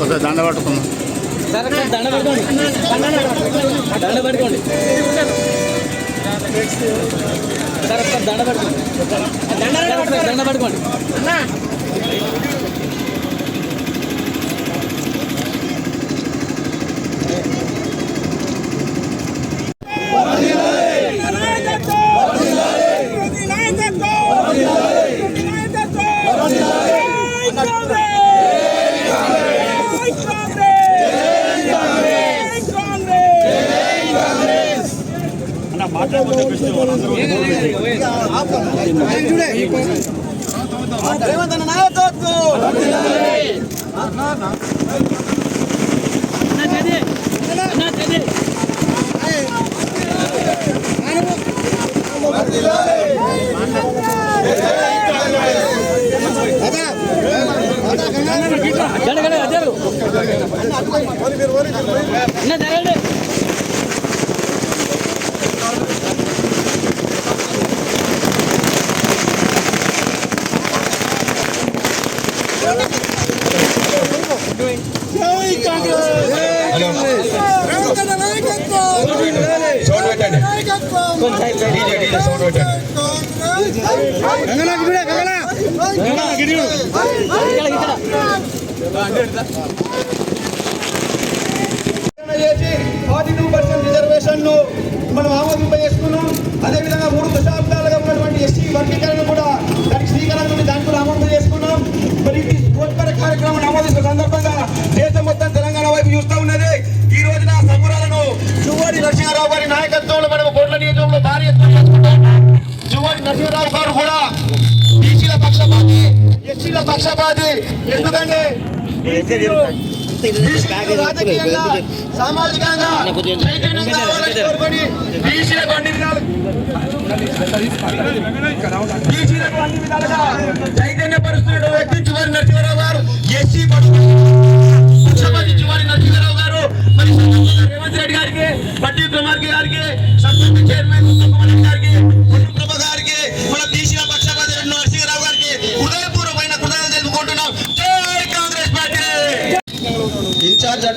ఒకసారి దండ పట్టుకుందాం. సార్ సార్ దండ పట్టుకోండి. దండ పట్టుకోండి. సార్ దండ పట్టుకోండి. దండ పట్టుకోండి. అన్నా చేది అన్నా దండ చేసి ఫార్టీ టూ పర్సెంట్ రిజర్వేషన్ను మనం ఆమోదింపజేసుకున్నాం. అదేవిధంగా మూడు పక్షపాతి. ఎందుకంటే రాజకీయంగా సామాజికంగా బీసీలకు అన్ని విధాలు బీసీలకు అన్ని విధాలుగా చైతన్య పరుస్తున్న వ్యక్తి చివరి నరసింహారావు గారు ఎస్సీ పక్షపాతి. చివరి నరసింహారావు గారు మరి రేవంత్ రెడ్డి గారికి బట్టి కుమార్ గారికి సర్పంచ్ చైర్మన్ గారికి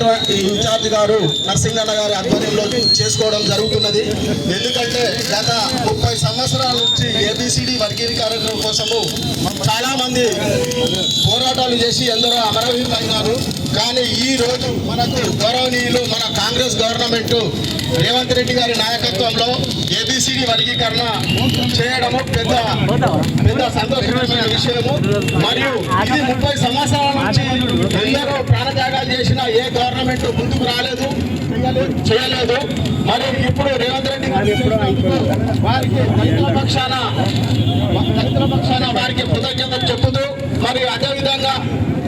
ఇన్ఛార్జ్ ఇన్ఛార్జ్ గారు నరసింహన్న గారి ఆధ్వర్యంలో చేసుకోవడం జరుగుతున్నది. ఎందుకంటే గత ముప్పై సంవత్సరాల నుంచి ఏబిసిడి వర్గీకరణ కోసము చాలా మంది పోరాటాలు చేసి ఎందరో అమరవీరులైనారు. కానీ ఈ రోజు మనకు గౌరవనీయులు మన కాంగ్రెస్ గవర్నమెంట్ రేవంత్ రెడ్డి గారి నాయకత్వంలో ఏబిసిడి వర్గీకరణ చేయడము పెద్ద పెద్ద సంతోషకరమైన విషయము. మరియు ఇది ముప్పై సంవత్సరాల నుంచి ఎందరో ప్రాణత్యాగాలు చేసిన ఏ గవర్నమెంట్ ముందుకు రాలేదు చేయలేదు- మరి ఇప్పుడు రేవంత్ రెడ్డి గారు వారికి రైతుల పక్షాన రైతుల పక్షాన వారికి కృతజ్ఞతలు చెప్పుతూ మరి అదే విధంగా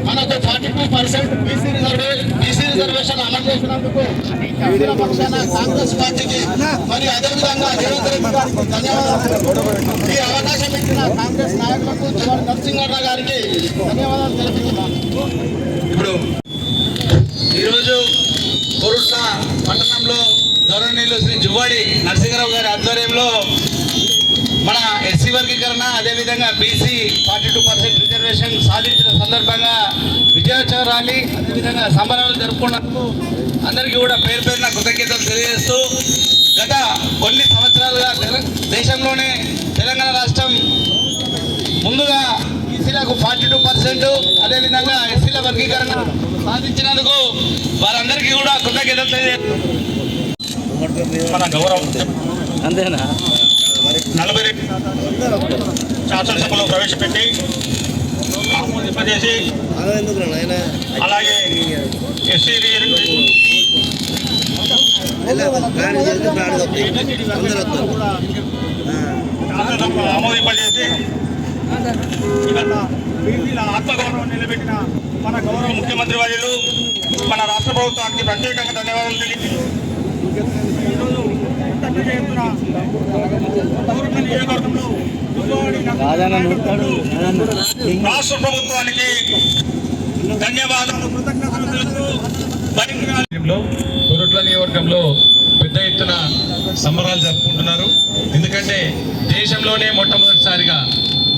మనకు forty percent BC reserve BC reservation అమలు చేసినందుకు బీసీల పక్షాన కాంగ్రెస్ పార్టీకి మరి అదే విధంగా రేవంత్ రెడ్డి గారికి ధన్యవాదాలు. ఈ అవకాశం ఇచ్చిన కాంగ్రెస్ నాయకులకు చివరి నరసింహరావు గారికి ధన్యవాదాలు తెలుపుతున్నాను ఇప్పుడు ఈరోజు కొరుట్ల పట్టణంలో గౌరవనీయులు శ్రీ జువ్వాడి నరసింహరావు గారి ఆధ్వర్యంలో మన వర్గీకరణ అదేవిధంగా BC forty two percent reservation సాధించిన సందర్భంగా విజయోత్సవ ర్యాలీ అదేవిధంగా సంబరాలు జరుపుకున్నందుకు అందరికీ కూడా పేరు పేరున కృతజ్ఞతలు తెలియజేస్తూ గత కొన్ని సంవత్సరాలుగా దేశంలోనే తెలంగాణ రాష్ట్రం ముందుగా బీసీలకు ఫార్టీ టూ పర్సెంట్ అదేవిధంగా ఎస్సీల వర్గీకరణ సాధించినందుకు వారందరికీ కూడా కృతజ్ఞతలు తెలియజేస్తూ. మన గౌరవం అంతేనా? నలభై రెండు శాసనసభలో ప్రవేశపెట్టి చేసి అలాగే ఎస్సీ శాసనసభలో ఆమోదింపజేసి బీసీల ఆత్మగౌరవం నిలబెట్టిన మన గౌరవ ముఖ్యమంత్రి వర్యులు మన రాష్ట్ర ప్రభుత్వానికి ప్రత్యేకంగా ధన్యవాదాలు తెలియజేసి పెద్ద ఎత్తున నియోజకవర్గంలో రాష్ట్ర ప్రభుత్వానికి ధన్యవాదాలు కృతజ్ఞతలు. తెలుపుతూ మరిన్ని నియోజకవర్గంలో పెద్ద ఎత్తున సంబరాలు జరుపుకుంటున్నారు. ఎందుకంటే దేశంలోనే మొట్టమొదటిసారిగా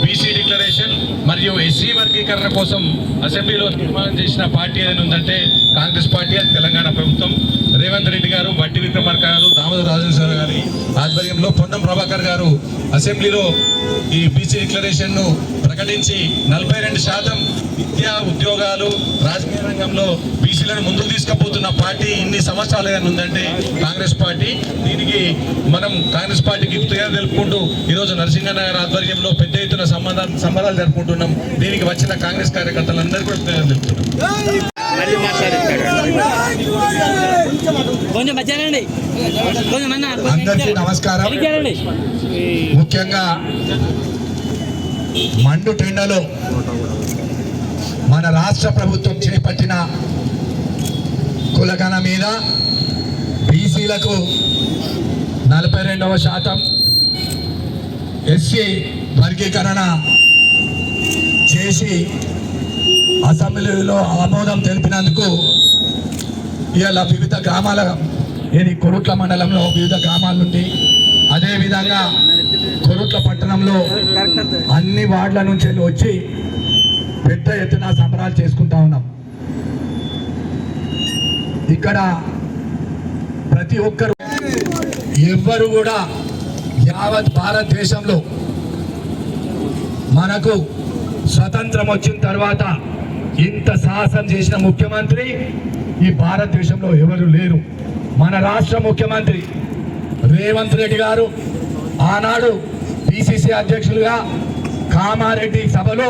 బీసీ డిక్లరేషన్ మరియు ఎస్సీ వర్గీకరణ కోసం అసెంబ్లీలో తీర్మానం చేసిన పార్టీ ఏదైనా ఉందంటే కాంగ్రెస్ పార్టీ అది తెలంగాణ ప్రభుత్వం. రేవంత్ రెడ్డి గారు బట్టి విక్రమార్క గారు దామోదర రాజేశ్వర గారి ఆధ్వర్యంలో పొన్నం ప్రభాకర్ గారు అసెంబ్లీలో ఈ బీసీ డిక్లరేషన్ను ప్రకటించి నలభై రెండు శాతం విద్యా ఉద్యోగాలు రాజకీయ రంగంలో బీసీలను ముందుకు తీసుకుపోతున్న పార్టీ ఇన్ని సంవత్సరాలు ఉందంటే కాంగ్రెస్ పార్టీ. దీనికి మనం కాంగ్రెస్ పార్టీకి క్లియర్ తెలుపుకుంటూ ఈరోజు నరసింహన్న గారి ఆధ్వర్యంలో పెద్ద ఎత్తున సంబంధాలు సంబరాలు జరుపుకుంటున్నాం. దీనికి వచ్చిన కాంగ్రెస్ కార్యకర్తలందరూ కూడా క్లియర్ తెలుపుతున్నాం. కొంచెం మధ్యాహ్నండి అందరికీ నమస్కారం. ముఖ్యంగా మండు టెండలో మన రాష్ట్ర ప్రభుత్వం చేపట్టిన కులగణ మీద బీసీలకు నలభై రెండవ శాతం ఎస్సీ వర్గీకరణ చేసి అసెంబ్లీలో ఆమోదం తెలిపినందుకు ఇవాళ వివిధ గ్రామాల ఇది కొరుట్ల మండలంలో వివిధ గ్రామాల నుండి అదేవిధంగా కొరుట్ల పట్టణంలో అన్ని వార్డుల నుంచి వచ్చి పెద్ద ఎత్తున సంబరాలు చేసుకుంటా ఉన్నాం. ఇక్కడ ప్రతి ఒక్కరు ఎవ్వరు కూడా యావత్ భారతదేశంలో మనకు స్వతంత్రం వచ్చిన తర్వాత ఇంత సాహసం చేసిన ముఖ్యమంత్రి ఈ భారతదేశంలో ఎవరు లేరు. మన రాష్ట్ర ముఖ్యమంత్రి రేవంత్ రెడ్డి గారు ఆనాడు పిసిసి అధ్యక్షులుగా కామారెడ్డి సభలో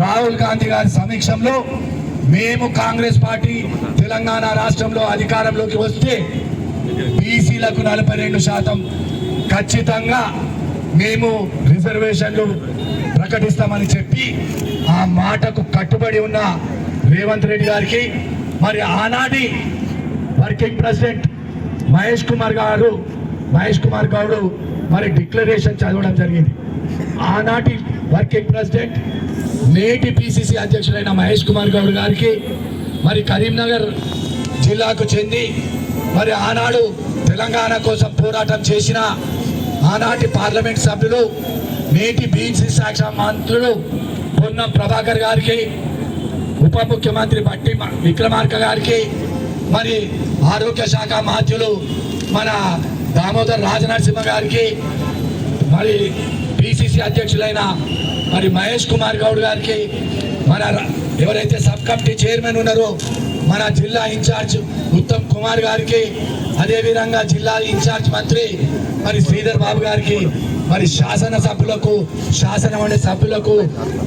రాహుల్ గాంధీ గారి సమీక్షంలో మేము కాంగ్రెస్ పార్టీ తెలంగాణ రాష్ట్రంలో అధికారంలోకి వస్తే బీసీలకు నలభై రెండు శాతం ఖచ్చితంగా మేము రిజర్వేషన్లు ప్రకటిస్తామని చెప్పి ఆ మాటకు కట్టుబడి ఉన్న రేవంత్ రెడ్డి గారికి మరి ఆనాటి వర్కింగ్ ప్రెసిడెంట్ మహేష్ కుమార్ గారు మహేష్ కుమార్ గౌడు మరి డిక్లరేషన్ చదవడం జరిగింది. ఆనాటి వర్కింగ్ ప్రెసిడెంట్ నేటి పిసిసి అధ్యక్షులైన మహేష్ కుమార్ గౌడ్ గారికి మరి కరీంనగర్ జిల్లాకు చెంది మరి ఆనాడు తెలంగాణ కోసం పోరాటం చేసిన ఆనాటి పార్లమెంట్ సభ్యులు నేటి బీసీ శాఖ మంత్రులు పొన్నం ప్రభాకర్ గారికి ఉప ముఖ్యమంత్రి బట్టి విక్రమార్క గారికి మరి ఆరోగ్య శాఖ మాధ్యులు మన దామోదర్ రాజనరసింహ గారికి మరి పిసిసి అధ్యక్షులైన మరి మహేష్ కుమార్ గౌడ్ గారికి మన ఎవరైతే సబ్ కమిటీ చైర్మన్ ఉన్నారో మన జిల్లా ఇన్ఛార్జ్ ఉత్తమ్ కుమార్ గారికి అదేవిధంగా జిల్లా ఇన్ఛార్జ్ మంత్రి మరి శ్రీధర్ బాబు గారికి మరి శాసన సభ్యులకు శాసన సభ్యులకు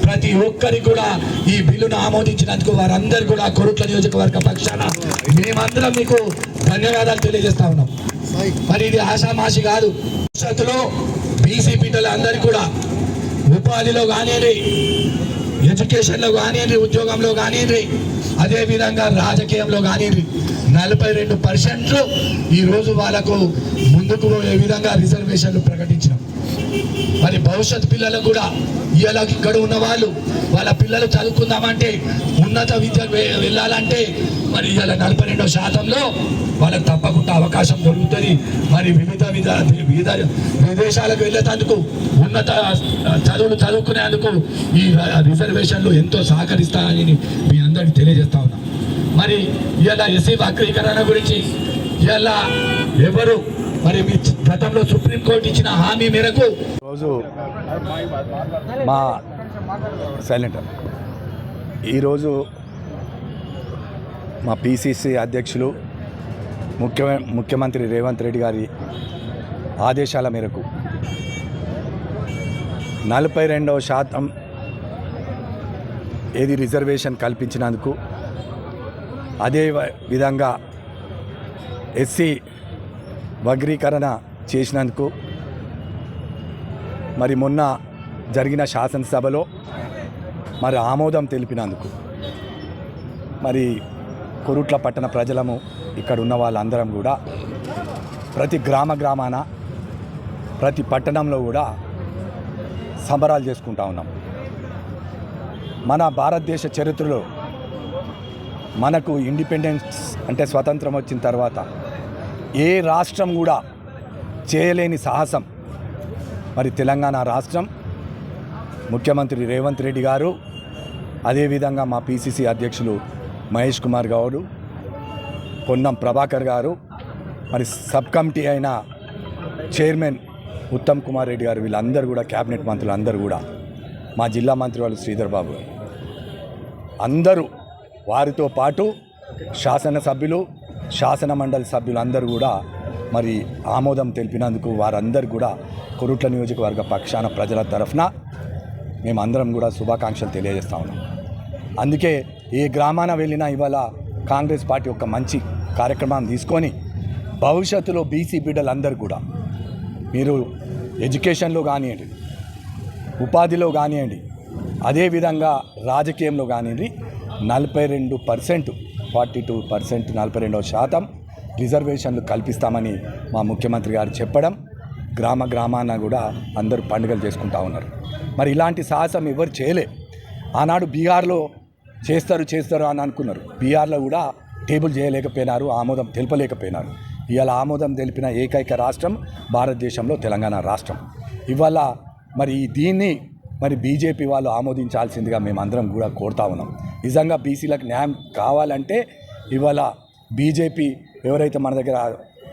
ప్రతి ఒక్కరికి కూడా ఈ బిల్లును ఆమోదించినందుకు వారందరూ కూడా కొరుట్ల నియోజకవర్గ పక్షాన మేమందరం మీకు ధన్యవాదాలు తెలియజేస్తా ఉన్నాం. మరి ఇది ఆషామాషి కాదు. భవిష్యత్తులో బీసీ బిడ్డలు అందరికీ కూడా ఉపాధిలో కానివ్వండి ఎడ్యుకేషన్లో కానివ్వండి ఉద్యోగంలో కానివ్వండి అదేవిధంగా రాజకీయంలో కానివ్వండి నలభై రెండు పర్సెంట్లు ఈరోజు వాళ్ళకు ముందుకు పోయే విధంగా రిజర్వేషన్లు ప్రకటించాం మరి భవిష్యత్ పిల్లలకు కూడా ఇవాళ ఇక్కడ ఉన్న వాళ్ళు వాళ్ళ పిల్లలు చదువుకుందామంటే ఉన్నత విద్య వెళ్ళాలంటే మరి ఇవాళ నలభై రెండో శాతంలో వాళ్ళకి తప్పకుండా అవకాశం దొరుకుతుంది. మరి వివిధ విధ వివిధ విదేశాలకు వెళ్ళేటందుకు ఉన్నత చదువులు చదువుకునేందుకు ఈ రిజర్వేషన్లు ఎంతో సహకరిస్తాయని మీ అందరికీ తెలియజేస్తా ఉన్నా. మరి ఇవాళ ఎస్సీ వక్రీకరణ గురించి ఇవాళ ఎవరు మరి మీ గతంలో సుప్రీంకోర్టు ఇచ్చిన హామీ మేరకు రోజు మా సైలెంట్. ఈరోజు మా పిసిసి అధ్యక్షులు ముఖ్య ముఖ్యమంత్రి రేవంత్ రెడ్డి గారి ఆదేశాల మేరకు నలభై రెండవ శాతం ఏది రిజర్వేషన్ కల్పించినందుకు అదే విధంగా ఎస్సీ వర్గీకరణ చేసినందుకు మరి మొన్న జరిగిన శాసనసభలో మరి ఆమోదం తెలిపినందుకు మరి కొరుట్ల పట్టణ ప్రజలము ఇక్కడ ఉన్న వాళ్ళందరం కూడా ప్రతి గ్రామ గ్రామాన ప్రతి పట్టణంలో కూడా సంబరాలు చేసుకుంటా ఉన్నాం. మన భారతదేశ చరిత్రలో మనకు ఇండిపెండెన్స్ అంటే స్వతంత్రం వచ్చిన తర్వాత ఏ రాష్ట్రం కూడా చేయలేని సాహసం. మరి తెలంగాణ రాష్ట్రం. ముఖ్యమంత్రి రేవంత్ రెడ్డి గారు అదేవిధంగా మా పిసిసి అధ్యక్షులు మహేష్ కుమార్ గౌడు పొన్నం ప్రభాకర్ గారు మరి సబ్ కమిటీ అయిన చైర్మన్ ఉత్తమ్ కుమార్ రెడ్డి గారు వీళ్ళందరూ కూడా క్యాబినెట్ మంత్రులు అందరూ కూడా మా జిల్లా మంత్రి వాళ్ళు శ్రీధర్ బాబు అందరూ వారితో పాటు శాసనసభ్యులు శాసన మండలి సభ్యులు అందరూ కూడా మరి ఆమోదం తెలిపినందుకు వారందరూ కూడా కొరుట్ల నియోజకవర్గ పక్షాన ప్రజల తరఫున మేమందరం కూడా శుభాకాంక్షలు తెలియజేస్తా ఉన్నాం. అందుకే ఏ గ్రామాన వెళ్ళినా ఇవాళ కాంగ్రెస్ పార్టీ ఒక మంచి కార్యక్రమాన్ని తీసుకొని భవిష్యత్తులో బీసీ బిడ్డలందరూ కూడా మీరు ఎడ్యుకేషన్లో కానివ్వండి ఉపాధిలో కానివ్వండి అదేవిధంగా రాజకీయంలో కానివ్వండి నలభై రెండు పర్సెంట్ ఫార్టీ టూ పర్సెంట్ నలభై రెండవ శాతం రిజర్వేషన్లు కల్పిస్తామని మా ముఖ్యమంత్రి గారు చెప్పడం గ్రామ గ్రామాన కూడా అందరూ పండుగలు చేసుకుంటా ఉన్నారు. మరి ఇలాంటి సాహసం ఎవరు చేయలే. ఆనాడు బీహార్లో చేస్తారు చేస్తారు అని అనుకున్నారు. బీహార్లో కూడా టేబుల్ చేయలేకపోయినారు ఆమోదం తెలపలేకపోయినారు. ఇవాళ ఆమోదం తెలిపిన ఏకైక రాష్ట్రం భారతదేశంలో తెలంగాణ రాష్ట్రం. ఇవాళ మరి దీన్ని మరి బీజేపీ వాళ్ళు ఆమోదించాల్సిందిగా మేమందరం కూడా కోరుతా ఉన్నాం. నిజంగా బీసీలకు న్యాయం కావాలంటే ఇవాళ బీజేపీ ఎవరైతే మన దగ్గర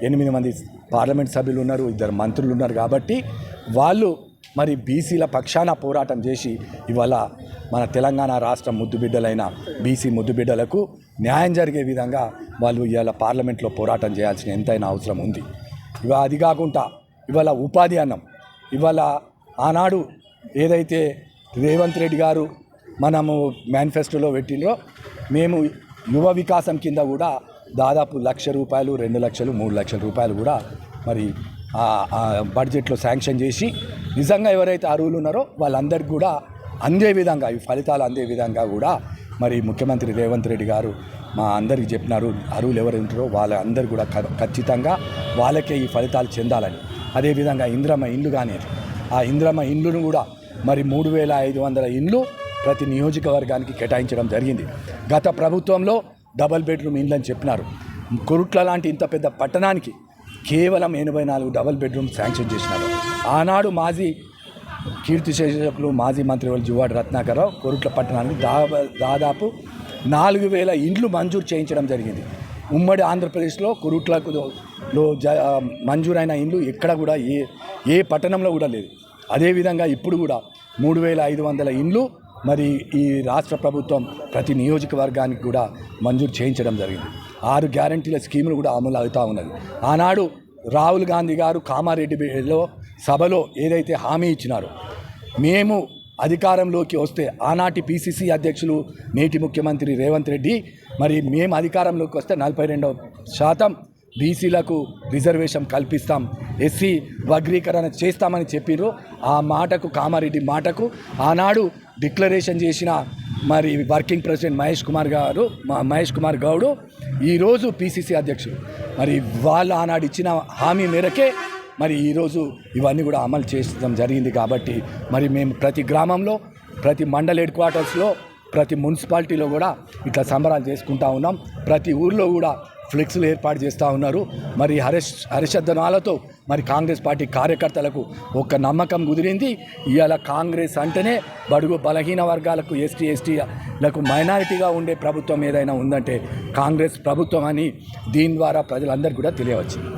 ఎనిమిది మంది పార్లమెంట్ సభ్యులు ఉన్నారు ఇద్దరు మంత్రులు ఉన్నారు కాబట్టి వాళ్ళు మరి బీసీల పక్షాన పోరాటం చేసి ఇవాళ మన తెలంగాణ రాష్ట్ర ముద్దుబిడ్డలైన బీసీ ముద్దుబిడ్డలకు న్యాయం జరిగే విధంగా వాళ్ళు ఇవాళ పార్లమెంట్లో పోరాటం చేయాల్సిన ఎంతైనా అవసరం ఉంది. ఇవా అది కాకుండా ఇవాళ ఉపాధి అన్నం ఇవాళ ఆనాడు ఏదైతే రేవంత్ రెడ్డి గారు మనము మేనిఫెస్టోలో పెట్టినో మేము యువ వికాసం కింద కూడా దాదాపు లక్ష రూపాయలు రెండు లక్షలు మూడు లక్షల రూపాయలు కూడా మరి బడ్జెట్లో శాంక్షన్ చేసి నిజంగా ఎవరైతే అర్హులు ఉన్నారో వాళ్ళందరికీ కూడా అందే విధంగా ఈ ఫలితాలు అందే విధంగా కూడా మరి ముఖ్యమంత్రి రేవంత్ రెడ్డి గారు మా అందరికి చెప్పినారు. అరువులు ఎవరు ఉంటారో వాళ్ళందరూ కూడా ఖచ్చితంగా వాళ్ళకే ఈ ఫలితాలు చెందాలని. అదేవిధంగా ఇంద్రమ్మ ఇండ్లు కానీ ఆ ఇంద్రమ్మ ఇండ్లును కూడా మరి మూడు వేల ఐదు వందల ఇండ్లు ప్రతి నియోజకవర్గానికి కేటాయించడం జరిగింది. గత ప్రభుత్వంలో డబల్ బెడ్రూమ్ ఇండ్లు అని చెప్పినారు. కొరుట్ల లాంటి ఇంత పెద్ద పట్టణానికి కేవలం ఎనభై నాలుగు డబల్ బెడ్రూమ్ శాంక్షన్ చేసినారు. ఆనాడు మాజీ కీర్తి శేషకులు మాజీ మంత్రి వాళ్ళు జువాడు రత్నాకరరావు కొరుట్ల పట్టణానికి దాదాపు దాదాపు నాలుగు వేల ఇండ్లు మంజూరు చేయించడం జరిగింది. ఉమ్మడి ఆంధ్రప్రదేశ్లో కురుట్లకు లో జ మంజూరైన ఇండ్లు ఎక్కడ కూడా ఏ ఏ పట్టణంలో కూడా లేదు. అదేవిధంగా ఇప్పుడు కూడా మూడు వేల ఐదు వందల ఇండ్లు మరి ఈ రాష్ట్ర ప్రభుత్వం ప్రతి నియోజకవర్గానికి కూడా మంజూరు చేయించడం జరిగింది. ఆరు గ్యారంటీల స్కీములు కూడా అమలు అవుతూ ఉన్నది. ఆనాడు రాహుల్ గాంధీ గారు కామారెడ్డిలో సభలో ఏదైతే హామీ ఇచ్చినారో మేము అధికారంలోకి వస్తే ఆనాటి పీసీసీ అధ్యక్షులు నేటి ముఖ్యమంత్రి రేవంత్ రెడ్డి మరి మేము అధికారంలోకి వస్తే నలభై రెండవ శాతం బీసీలకు రిజర్వేషన్ కల్పిస్తాం. ఎస్సీ వర్గీకరణ చేస్తామని చెప్పిర్రు. ఆ మాటకు కామారెడ్డి మాటకు ఆనాడు డిక్లరేషన్ చేసిన మరి వర్కింగ్ ప్రెసిడెంట్ మహేష్ కుమార్ గారు మహేష్ కుమార్ గౌడు ఈరోజు పిసిసి అధ్యక్షుడు. మరి వాళ్ళు ఆనాడు ఇచ్చిన హామీ మేరకే మరి ఈరోజు ఇవన్నీ కూడా అమలు చేయడం జరిగింది కాబట్టి మరి మేము ప్రతి గ్రామంలో ప్రతి మండల్ హెడ్ క్వార్టర్స్లో ప్రతి మున్సిపాలిటీలో కూడా ఇట్లా సంబరాలు చేసుకుంటా ఉన్నాం. ప్రతి ఊర్లో కూడా ఫ్లెక్స్లు ఏర్పాటు చేస్తూ ఉన్నారు. మరి హరిష్ హర్షద్ధనాలతో మరి కాంగ్రెస్ పార్టీ కార్యకర్తలకు ఒక నమ్మకం కుదిరింది. ఇవాళ కాంగ్రెస్ అంటేనే బడుగు బలహీన వర్గాలకు ఎస్టీ ఎస్టీలకు మైనారిటీగా ఉండే ప్రభుత్వం ఏదైనా ఉందంటే కాంగ్రెస్ ప్రభుత్వం అని దీని ద్వారా ప్రజలందరికీ కూడా తెలియవచ్చింది.